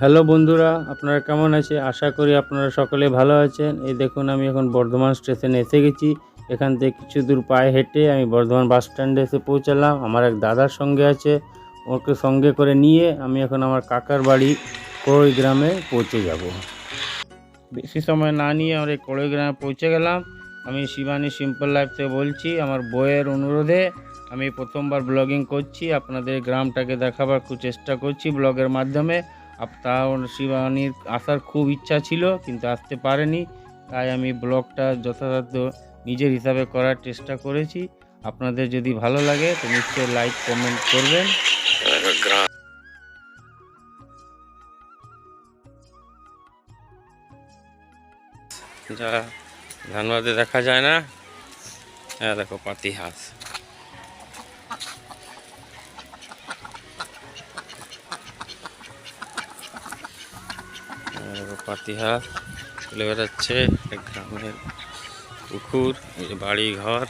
Hello বন্ধুরা, আপনারা কেমন আছে আশা করি আপনারা সকলে ভালো আছেন। এই দেখুন, আমি এখন বর্ধমান স্টেশনে এসে গেছি। এখান থেকে কিছু দূর পায়ে হেঁটে আমি বর্ধমান বাস স্ট্যান্ডে এসে পৌঁছালাম। আমার এক দাদার সঙ্গে আছে, ওকে সঙ্গে করে নিয়ে আমি এখন আমার কাকার বাড়ি কোড়ই গ্রামে পৌঁছে যাব। বেশি সময় না নিয়ে আমরা এই কোড়ই গ্রামে পৌঁছে গেলাম। আমি শিবানী সিম্পল লাইফ থেকে বলছি, আমার বইয়ের অনুরোধে আমি প্রথমবার ব্লগিং করছি। আপনাদের গ্রামটাকে দেখাবার খুব চেষ্টা করছি ব্লগের মাধ্যমে। আপ- তাও শিবানীর আসার খুব ইচ্ছা ছিল, কিন্তু আসতে পারেনি। তাই আমি ব্লগটা যথাযথ নিজের হিসাবে করার চেষ্টা করেছি। আপনাদের যদি ভালো লাগে, তো নিশ্চয়ই লাইক কমেন্ট করবেন। যা, ধানবাদে দেখা যায় না? হ্যাঁ দেখো, পাতি হাঁস। হাঁস চলে বেড়াচ্ছে গ্রামের পুকুর বাড়ি ঘর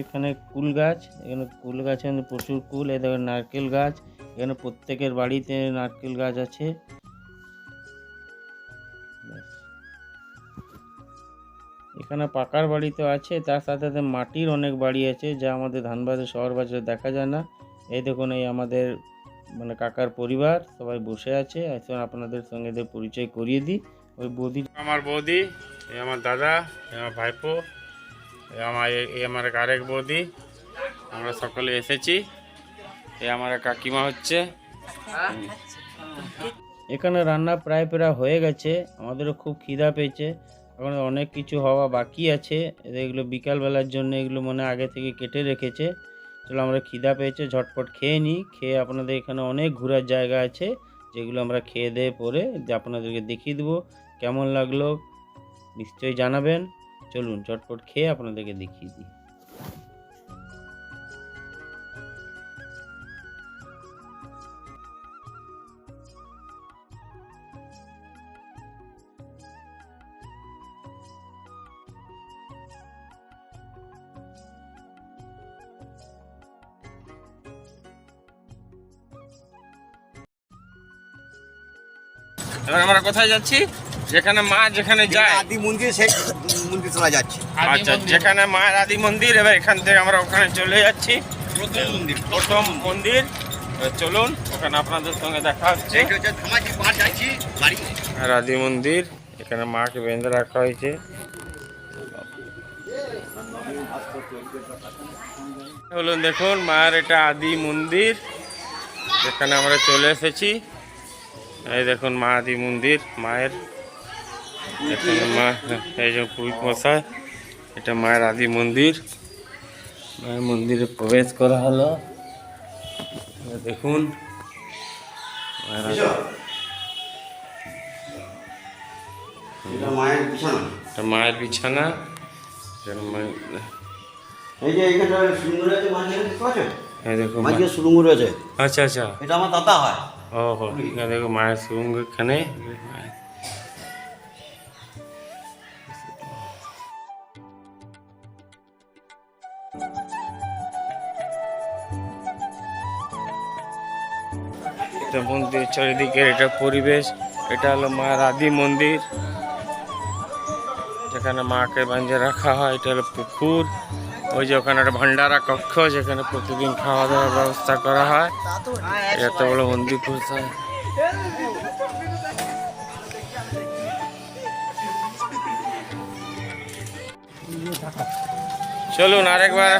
এখানে কুল গাছ, এখানে কুল গাছে প্রচুর কুল, এই দেখো নারকেল গাছ, এখানে প্রত্যেকের বাড়িতে নারকেল গাছ আছে। এখানে পাকার বাড়ি তো আছে, তার সাথে সাথে মাটির অনেক বাড়ি আছে, যা আমাদের ধানবাদের শহর বাজারে দেখা যায় না। এই দেখুন এই আমাদের মানে কাকার পরিবার সবাই বসে আছে। এখন আপনাদের সঙ্গে এদের পরিচয় করিয়ে দিই। ওই বৌদি আমার বৌদি এই আমার দাদা এই আমার ভাইপো আমার এই আমার আরেক বৌদি। আমরা সকলে এসেছি। এই আমার কাকিমা হচ্ছে। এখানে রান্না প্রায় প্রায় হয়ে গেছে। আমাদেরও খুব খিদা পেয়েছে। এখন অনেক কিছু হওয়া বাকি আছে। এগুলো বিকালবেলার জন্য এগুলো মনে আগে থেকে কেটে রেখেছে। চলো আমরা খিদা পেয়েছে, ঝটপট খেয়ে নিই। খেয়ে আপনাদের এখানে অনেক ঘোরার জায়গা আছে, যেগুলো আমরা খেয়ে দিয়ে পরে আপনাদেরকে দেখিয়ে দেবো। কেমন লাগল নিশ্চয়ই জানাবেন। চলুন, ঝটপট খেয়ে আপনাদেরকে দেখিয়ে দিই। এবার আমরা কোথায় যাচ্ছি? যেখানে মা যেখানে যায়। আদি মন্দির সেই মন্দির চলা যাচ্ছে। আচ্ছা যেখানে মায়ের আদি মন্দির এবার এখান থেকে আমরা ওখানে চলে যাচ্ছি। প্রথম মন্দির। এবার চলুন ওখানে আপনাদের সঙ্গে দেখা হচ্ছে। আদি মন্দির এখানে মাকে বেঁধে রাখা হয়েছে। হলো দেখুন মায়ের এটা আদি মন্দির। যেখানে আমরা চলে এসেছি। এই দেখুন মা আদি মন্দির মায়ের এখানে মা এই যে পুরীত মশাই এটা মায়ের আদি মন্দির। মায়ের মন্দিরে প্রবেশ করা হলো। দেখুন মায়ের এটা মায়ের বিছানা। আচ্ছা আচ্ছা। এটা আমার দাদা হয়। ও এখানে দেখো মায়ের সুঙ্গ এখানে মন্দির চারিদিকে এটা পরিবেশ, এটা হলো মায়ের আদি মন্দির। যেখানে মাকে বাঁধে রাখা হয়, এটা হলো পুকুর। ওই যে ওখানে একটা ভান্ডারা কক্ষ যেখানে প্রতিদিন খাওয়া দাওয়ার ব্যবস্থা করা হয়। এত বড় মন্দির কোথায়? চলুন আরেকবার।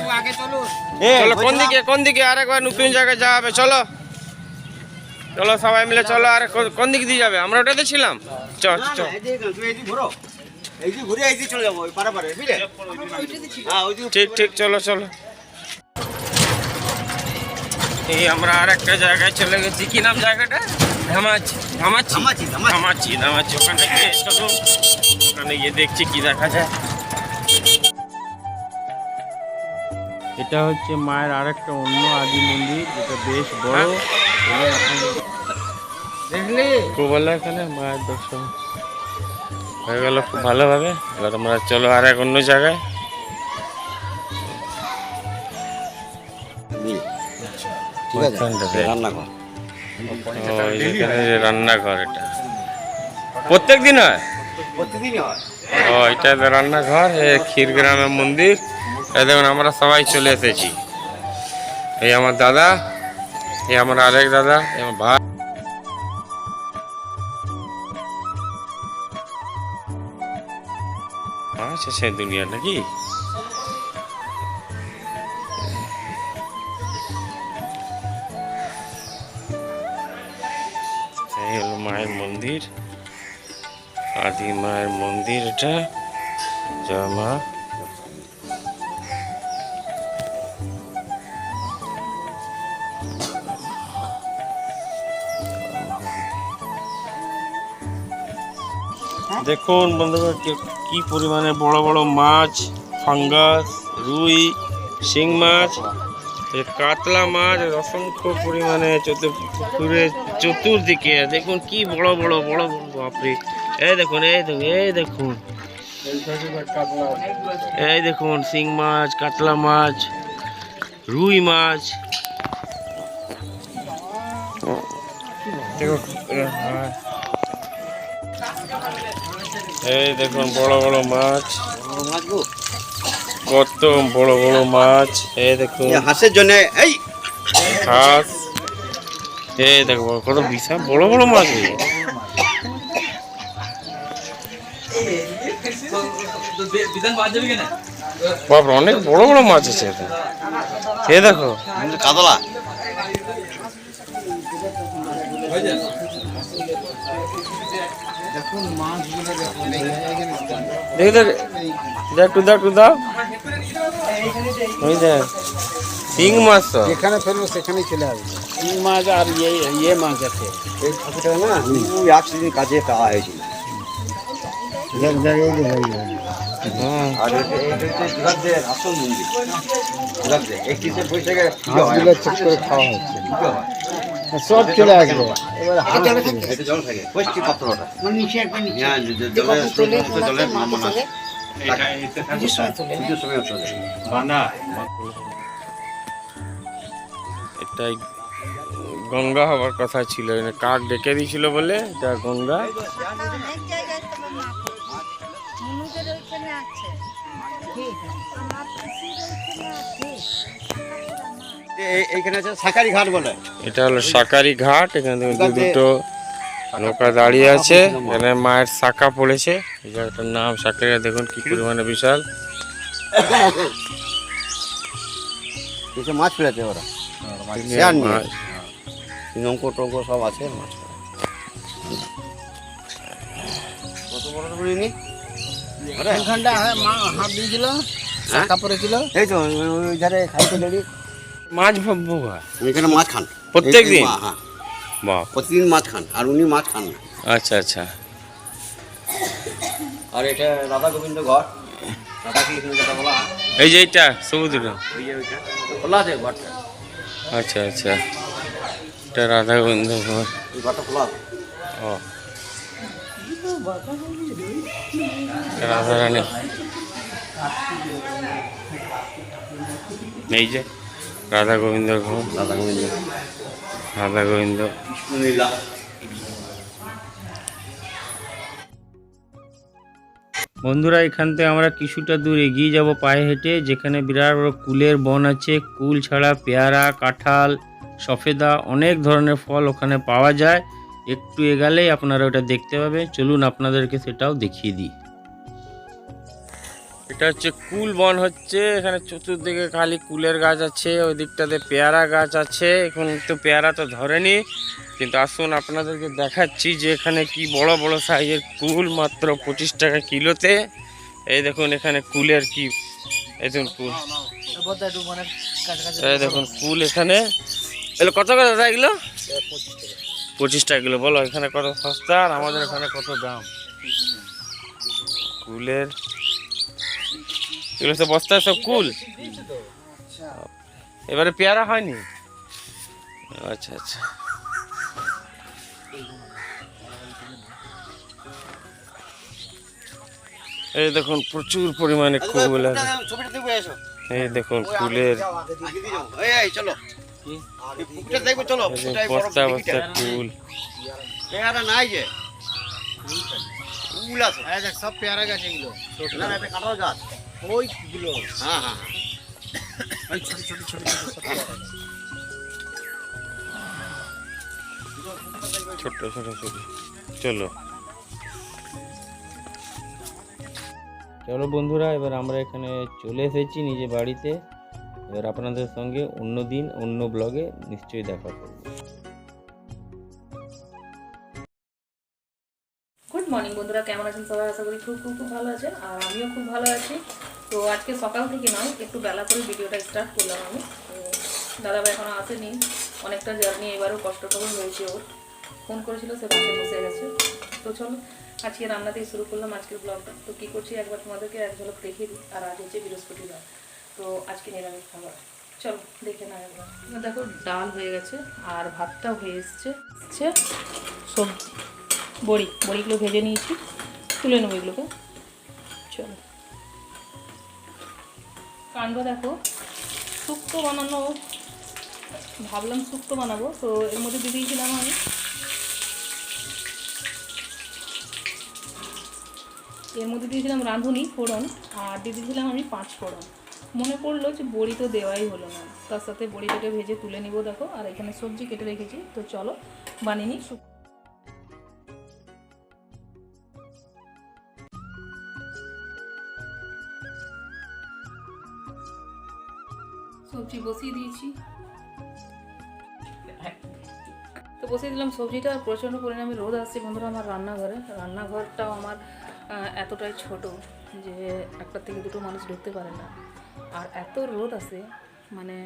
চলো কোন দিকে কোন দিকে? আরেকবার নতুন জায়গায় যাওয়া হবে চলো। চলো সবাই মিলে চলো আর কোন দিক দিয়ে যাবে? আমরা ওটাতে ছিলাম। চল চল। এই যে ঘুরে এই যে চলে যাব ওই পারে পারে বুঝলে? হ্যাঁ ওই যে ঠিক ঠিক চলো চলো। এই আমরা আর একটা জায়গায় চলে গেছি। কি নাম জায়গাটা? ধামাচি ধামাচি? ধামাচি, ধামাচি। ওখানে গিয়ে ওখানে গিয়ে দেখছি কি দেখা যায়। এটা হচ্ছে মায়ের আরেকটা অন্য আদি মন্দির যেটা বেশ বড়। দেখলি? খুব ভালো এখানে মায়ের দর্শন। হয়ে গেল খুব ভালোভাবে। এবার আমরা চলো আর এক অন্য জায়গায়। মিল ঠিক আছে ওইখানটাতে। রান্নাঘর। এটা। প্রত্যেক দিন হয়। ও এটা তো রান্নাঘর এ ক্ষীরগ্রামের মন্দির। দেখুন আমরা সবাই চলে এসেছি। এই আমার দাদা এই আমার আরেক দাদা এই আমার ভাই। আচ্ছা সে দুনিয়া নাকি? এই হলো মায়ের মন্দির। আদি মায়ের মন্দির এটা জয় মা দেখুন বন্ধুরা কি- পরিমাণে বড় বড় মাছ ফাঙ্গাস রুই শিং মাছ এ কাতলা মাছ অসংখ্য পরিমাণে চতুর চতুর্দিকে। দেখুন কি বড় বড় বড় বড় বাপরে। এই দেখুন এই দেখুন এই দেখুন। এই দেখুন শিং মাছ কাতলা মাছ রুই মাছ। দেখুন, হ্যাঁ। এই দেখুন বড় বড় মাছ। কত বড় বড় মাছ। এই দেখুন। হাঁসের জন্য এই। হাঁস। এই দেখো কত বিশাল বড় বড় মাছ এই। অনেক বড় বড় মাছ আছে এ দেখো। কাতলা। দেখি দেখ দেখ একটু দেখ একটু দাও। ওই দেখ শিং মাছ তো। যেখানে ফেলব সেখানেই চলে আসবে। শিং মাছ আর ইয়ে ইয়ে মাছ আছে। এই ঠাকুরটা না ওই একদিন কাজে পাওয়া হয়েছিল। হুম। আর আসল মন্দির। একত্রিশে বৈশাখে খাওয়া হচ্ছে। সব চলে আসবে। এবার এটা জল থাকে। কষ্টি পাত্রটা? হ্যাঁ জলে সময় চলে এটাই গঙ্গা হবার কথা ছিল। এখানে কাক ডেকে দিয়েছিল বলে এটা গঙ্গা। ওইখানে আছে। এইখানে আছে সাকারি ঘাট বলে। এটা হলো সাকারি ঘাট এখানে দু দুটো নৌকা দাঁড়িয়ে আছে। এখানে মায়ের শাখা পড়েছে। এই জায়গাটার নাম সাকারিঘাট দেখুন কি পরিমাণে বিশাল। মাছ ফেলেছে ওরা। নৌকো টঙ্কো সব আছে মাছ কত বড় বড় নি? ওখানটা হাত দিয়েছিল শাখা পড়েছিল এই তো ওই- ওই ধারে খাইতে লেডি। মাছ এখানে মাছ খান। প্রত্যেক দিন? হ্যাঁ। প্রতিদিন মাছ খান আর উনি মাছ খান না। আচ্ছা আচ্ছা। আর এটা রাধা গোবিন্দ ঘর। হয়, এই যে এইটা সমুদ্র। ওই যে ওইটা। খোলা আছে ঘরটা? আচ্ছা আচ্ছা। এটা রাধা গোবিন্দ ঘর। ঘরটা খোলা ও। এই যে, রাধা গোবিন্দ রাধা গোবিন্দ রাধা গোবিন্দ। বন্ধুরা, এখান থেকে আমরা কিছুটা দূর এগিয়ে যাব পায়ে হেঁটে, যেখানে বিরাট বড় কুলের বন আছে। কুল ছাড়া পেয়ারা, কাঁঠাল, সফেদা, অনেক ধরনের ফল ওখানে পাওয়া যায়। একটু এগালেই আপনারা ওটা দেখতে পাবে। চলুন আপনাদেরকে সেটাও দেখিয়ে দিই। এটা হচ্ছে কুল বন হচ্ছে, এখানে চতুর্দিকে খালি কুলের গাছ আছে, ওই দিকটাতে পেয়ারা গাছ আছে। এখন তো পেয়ারা তো ধরেনি, কিন্তু আসুন আপনাদেরকে দেখাচ্ছি যে এখানে কি বড় বড় সাইজের কুল, মাত্র পঁচিশ টাকা কিলোতে। এই দেখুন এখানে কুলের কি, এই দেখুন কুল। এই দেখুন কুল এখানে। এগুলো কত করে দাদা এগুলো? পঁচিশ টাকা কিলো। বলো এখানে কত সস্তা আর আমাদের এখানে কত দাম? কুলের এগুলো সব বস্তায় সব কুল? এবারে পেয়ারা হয়নি? আচ্ছা আচ্ছা। এই দেখুন প্রচুর পরিমাণে কুল এই দেখুন এই চলো। দেখব চলো। এই যে পুকুরটাই বড় বস্তা বস্তা ফুল পেয়ারা নাই যে। ফুল আছে। এই দেখ সব পেয়ারা গাছ এগুলো। ছোট। না না এটা কাঁঠাল গাছ। ওইগুলো হ্যাঁ হ্যাঁ। ওই ছোট ছোট ছোট। ছোট ছোট। ছোট চলো। চলো বন্ধুরা এবার আমরা এখানে চলে এসেছি নিজে বাড়িতে। এবার আপনাদের সঙ্গে অন্য দিন, অন্য ব্লগে নিশ্চয়ই দেখা করব। গুড মর্নিং বন্ধুরা, কেমন আছেন সবাই? আশা করি খুব খুব খুব ভালো আছেন, আর আমিও খুব ভালো আছি। তো আজকে সকাল থেকে নয়, একটু বেলা করে ভিডিওটা স্টার্ট করলাম আমি। দাদাভাই এখনও আসেনি, অনেকটা জার্নি এবারও কষ্ট কষ্টকর হয়েছে ওর। ফোন করেছিল, সে বসে গেছে। তো চলো, আজকে রান্না থেকে শুরু করলাম আজকের ব্লগটা তো কী করছি, একবার তোমাদেরকে এক ঝলক দেখিয়ে দিই। আর আজ হচ্ছে বৃহস্পতিবার। তো আজকে নিরামিষ খাবার। চলো, দেখে না একবার। দেখো, ডাল হয়ে গেছে আর ভাতটাও হয়ে এসছে। সবজি বড়ি, বড়িগুলো ভেজে নিয়েছি। তুলে নেব এগুলোকে। চলো। কাণ্ড দেখো, শুক্তো বানানো। ভাবলাম শুক্তো বানাবো, তো এর মধ্যে দিয়ে দিয়েছিলাম আমি। এর মধ্যে দিয়েছিলাম রাঁধুনি ফোড়ন, আর দিয়ে দিয়েছিলাম আমি পাঁচ ফোড়ন। মনে পড়ল যে বড়ি তো দেওয়াই হলো না। তার সাথে বড়িটাকে ভেজে তুলে নিব দেখো, আর এখানে সবজি কেটে রেখেছি। তো চলো, বানিয়ে নিই। সবজি বসিয়ে দিয়েছি। তো বসিয়ে দিলাম সবজিটা, আর প্রচণ্ড পরিমাণে রোদ আসছে বন্ধুরা আমার রান্নাঘরে। রান্নাঘরটাও আমার এতটাই ছোট যে একটা থেকে দুটো মানুষ ঢুকতে পারে না। আর এত রোদ আসে মানে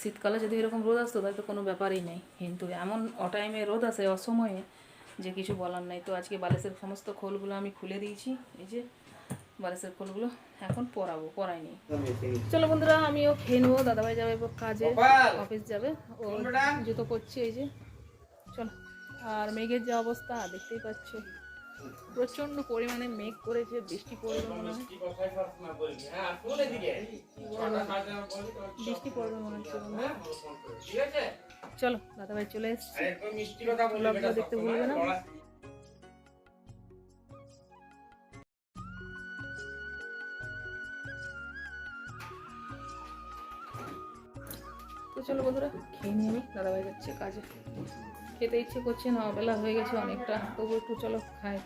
শীতকালে যদি এরকম রোদ আসতো তাহলে তো কোনো ব্যাপারই নেই। কিন্তু এমন অটাইমে রোদ আসে অসময়ে যে কিছু বলার নাই। তো আজকে বালিশের সমস্ত খোলগুলো আমি খুলে দিয়েছি। এই যে বালিশের খোলগুলো এখন পরাবো পরাইনি চলো বন্ধুরা আমিও খেয়ে নেব। দাদাভাই যাবে কাজে অফিস যাবে। ও জুতো করছে এই যে। চলো আর মেঘের যে অবস্থা দেখতেই পাচ্ছ। প্রচণ্ড পরিমাণে মেঘ করেছে, বৃষ্টি পড়বে মনে হয়। বৃষ্টি পড়বে মনে হচ্ছে। চলো, দাদাভাই চলে এসছি। দেখতে ভুলবে না। তো চলো বন্ধুরা, খেয়ে নিয়ে আমি দাদাভাই যাচ্ছে কাজে। খেতে ইচ্ছে করছে না বেলা হয়ে গেছে অনেকটা। তবু একটু চলো খাই।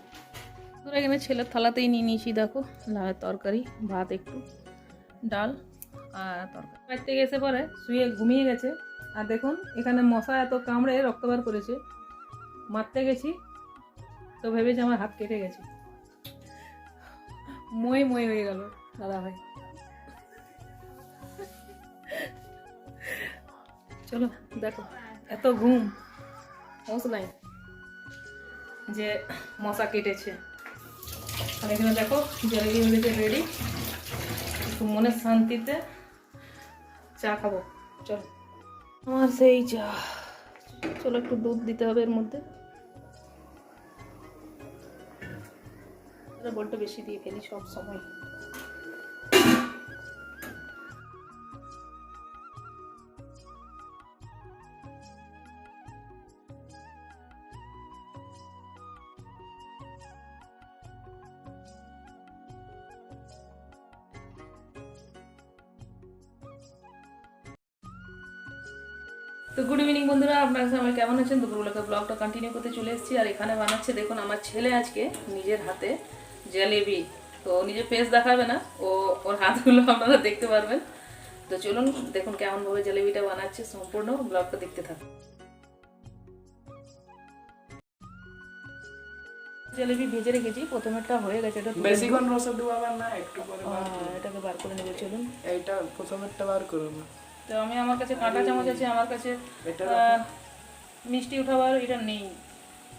তোরা এখানে ছেলের থালাতেই নিয়ে নিয়েছি, দেখো, লাউয়ের তরকারি, ভাত একটু, ডাল আর তরকারি। বাড়ি থেকে এসে পরে শুয়ে ঘুমিয়ে গেছে। আর দেখুন, এখানে মশা এত কামড়ে রক্ত বার করেছে। মারতে গেছি, তো ভেবেছি আমার হাত কেটে গেছে। মই মই হয়ে গেল, দাদা ভাই। চলো, দেখো, এত ঘুম। নাই যে মশা কেটেছে। আর এখানে দেখো জলেবি হয়েছে রেডি মনের শান্তিতে চা খাব। চলো। আমার সেই চা। চলো, একটু দুধ দিতে হবে এর মধ্যে। বড্ড বেশি দিয়ে ফেলি সব সময়। তো গুড ইভিনিং বন্ধুরা আপনারা সবাই কেমন আছেন? দুপুরবেলাকে ব্লগটা কন্টিনিউ করতে চলে এসেছি। আর এখানে বানাচ্ছে দেখুন আমার ছেলে আজকে নিজের হাতে জলেবি তো নিজের ফেস দেখাবে না ও ওর হাতগুলো আপনারা দেখতে পারবেন। তো চলুন দেখুন কেমনভাবে জলেবিটা বানাচ্ছে সম্পূর্ণ ব্লগটা দেখতে থাকুন। জলেবি ভেজে রেখেছি প্রথমেরটা হয়ে গেছে এটা তুলে বেশিক্ষণ রসে ডুবাবার না একটু পরে এটাকে বার করে নেবে চলুন। এইটা প্রথমেরটা বার করুন। তো আমি আমার কাছে কাঁটা চামচ আছে আমার কাছে মিষ্টি উঠাবার এটা নেই।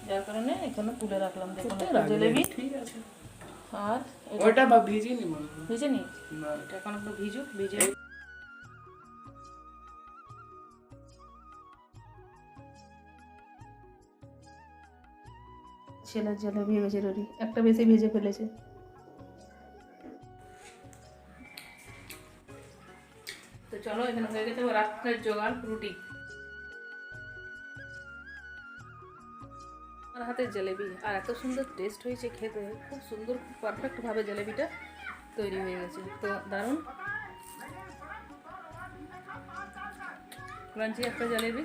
যার কারণে এখানে তুলে রাখলাম দেখুন জলেবি ঠিক আছে। আর বা ভিজে নি। এটা এখন একটু ভিজুক ভিজে ছেলের জলেবি ভেজে রেডি একটা বেশি ভেজে ফেলেছে। এখানে হয়ে গেছে রাত্রের জোগাড় রুটি। আমার হাতের জলেবি আর এত সুন্দর টেস্ট হয়েছে খেতে। খুব সুন্দর, খুব পারফেক্টভাবে জলেবিটা তৈরি হয়ে গেছে। তো দারুণ। ক্রাঞ্চি একটা জলেবি